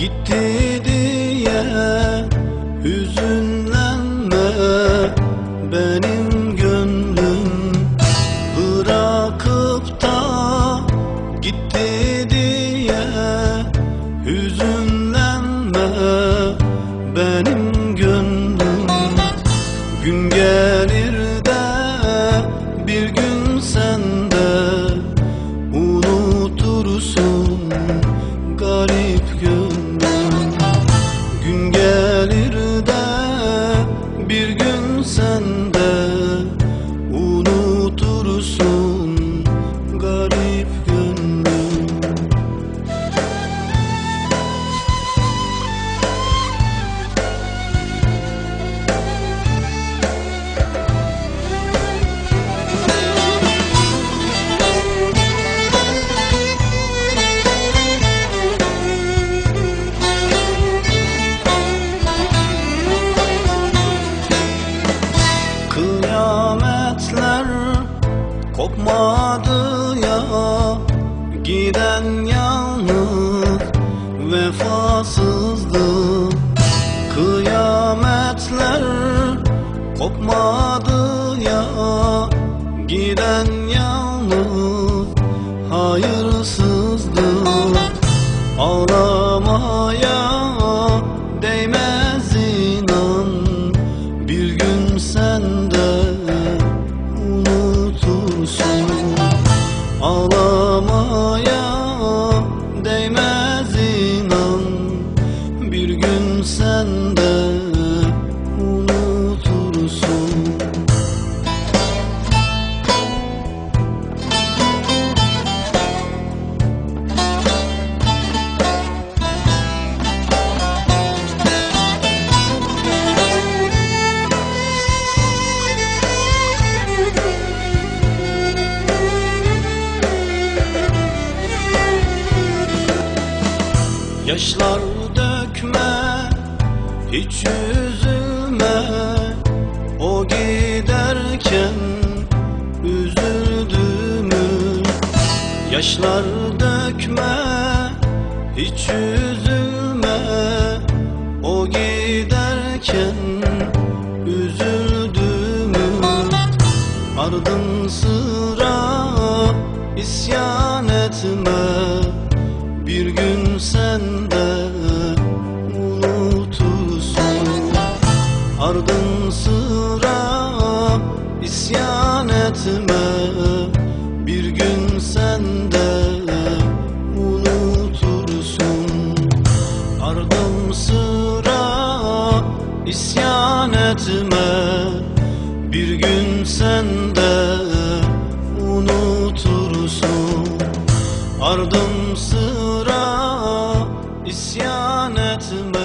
gitti good. Kopmadı ya Giden yalnız vefasızdı. Kıyametler kopmadı ya Giden yalnız hayırsızdı. Ağlamaya unutursun Ağlamaya Yaşlar dökme hiç üzülme. O giderken üzüldüğümü. Yaşlar dökme hiç üzülme. O giderken üzüldüğümü. Ardın sıra isyan etme Bir gün sen de unutursun. Ardın sıra isyan etme. Bir gün sen de unutursun. Ardım sıra isyan etme. Bir gün sen de unutursun. Ardım isyan etme.